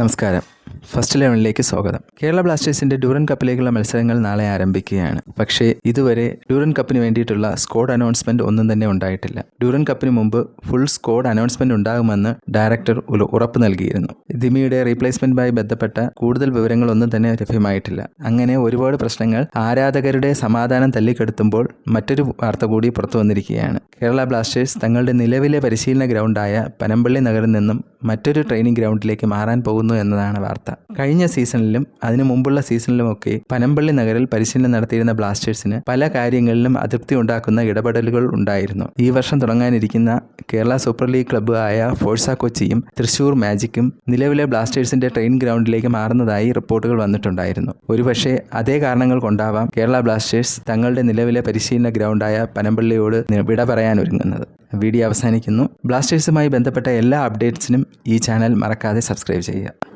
നമസ്കാരം ഫസ്റ്റ് ലെവനിലേക്ക് സ്വാഗതം. കേരള ബ്ലാസ്റ്റേഴ്സിന്റെ ഡ്യൂറൻ കപ്പിലേക്കുള്ള മത്സരങ്ങൾ നാളെ ആരംഭിക്കുകയാണ്. പക്ഷേ ഇതുവരെ ഡ്യൂറൻ കപ്പിന് വേണ്ടിയിട്ടുള്ള സ്കോഡ് അനൗൺസ്മെന്റ് ഒന്നും തന്നെ ഉണ്ടായിട്ടില്ല. ഡ്യൂറൻ കപ്പിന് മുമ്പ് ഫുൾ സ്കോഡ് അനൗൺസ്മെന്റ് ഉണ്ടാകുമെന്ന് ഡയറക്ടർ ഉറപ്പ് നൽകിയിരുന്നു. ദിമിയുടെ റീപ്ലേസ്മെന്റുമായി ബന്ധപ്പെട്ട കൂടുതൽ വിവരങ്ങളൊന്നും തന്നെ ലഭ്യമായിട്ടില്ല. അങ്ങനെ ഒരുപാട് പ്രശ്നങ്ങൾ ആരാധകരുടെ സമാധാനം തല്ലിക്കെടുത്തുമ്പോൾ മറ്റൊരു വാർത്ത കൂടി പുറത്തു വന്നിരിക്കുകയാണ്. കേരള ബ്ലാസ്റ്റേഴ്സ് തങ്ങളുടെ നിലവിലെ പരിശീലന ഗ്രൗണ്ടായ പനമ്പള്ളി നഗറിൽ നിന്നും മറ്റൊരു ട്രെയിനിങ് ഗ്രൗണ്ടിലേക്ക് മാറാൻ പോകുന്നു എന്നതാണ് വാർത്ത. കഴിഞ്ഞ സീസണിലും അതിനു മുമ്പുള്ള സീസണിലുമൊക്കെ പനമ്പള്ളി നഗറിൽ പരിശീലനം നടത്തിയിരുന്ന ബ്ലാസ്റ്റേഴ്സിന് പല കാര്യങ്ങളിലും അതൃപ്തി ഉണ്ടാക്കുന്ന ഇടപെടലുകൾ ഉണ്ടായിരുന്നു. ഈ വർഷം തുടങ്ങാനിരിക്കുന്ന കേരള സൂപ്പർ ലീഗ് ക്ലബ്ബ് ആയ ഫോഴ്സ കൊച്ചിയും തൃശൂർ മാജിക്കും നിലവിലെ ബ്ലാസ്റ്റേഴ്സിന്റെ ട്രെയിൻ ഗ്രൗണ്ടിലേക്ക് മാറുന്നതായി റിപ്പോർട്ടുകൾ വന്നിട്ടുണ്ടായിരുന്നു. ഒരുപക്ഷെ അതേ കാരണങ്ങൾ കൊണ്ടാവാം കേരള ബ്ലാസ്റ്റേഴ്സ് തങ്ങളുടെ നിലവിലെ പരിശീലന ഗ്രൗണ്ടായ പനമ്പള്ളിയോട് വിട പറയാൻ ഒരുങ്ങുന്നത് വീഡിയോ അവസാനിക്കുന്നു. ബ്ലാസ്റ്റേഴ്സുമായി ബന്ധപ്പെട്ട എല്ലാ അപ്ഡേറ്റ്സിനും ഈ ചാനൽ മറക്കാതെ സബ്സ്ക്രൈബ് ചെയ്യുക.